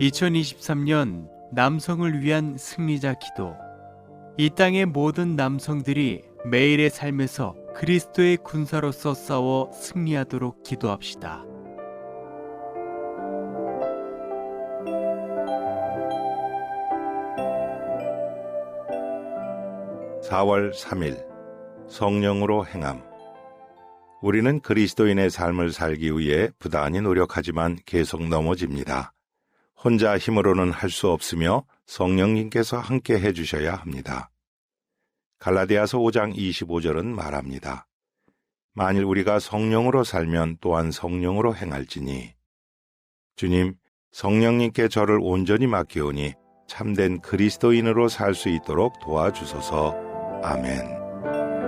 2023년 남성을 위한 승리자 기도. 이 땅의 모든 남성들이 매일의 삶에서 그리스도의 군사로서 싸워 승리하도록 기도합시다. 4월 3일 성령으로 행함 우리는 그리스도인의 삶을 살기 위해 부단히 노력하지만 계속 넘어집니다. 혼자 힘으로는 할 수 없으며 성령님께서 함께 해주셔야 합니다. 갈라디아서 5장 25절은 말합니다. 만일 우리가 성령으로 살면 또한 성령으로 행할지니 주님 성령님께 저를 온전히 맡기오니 참된 그리스도인으로 살 수 있도록 도와주소서. 아멘.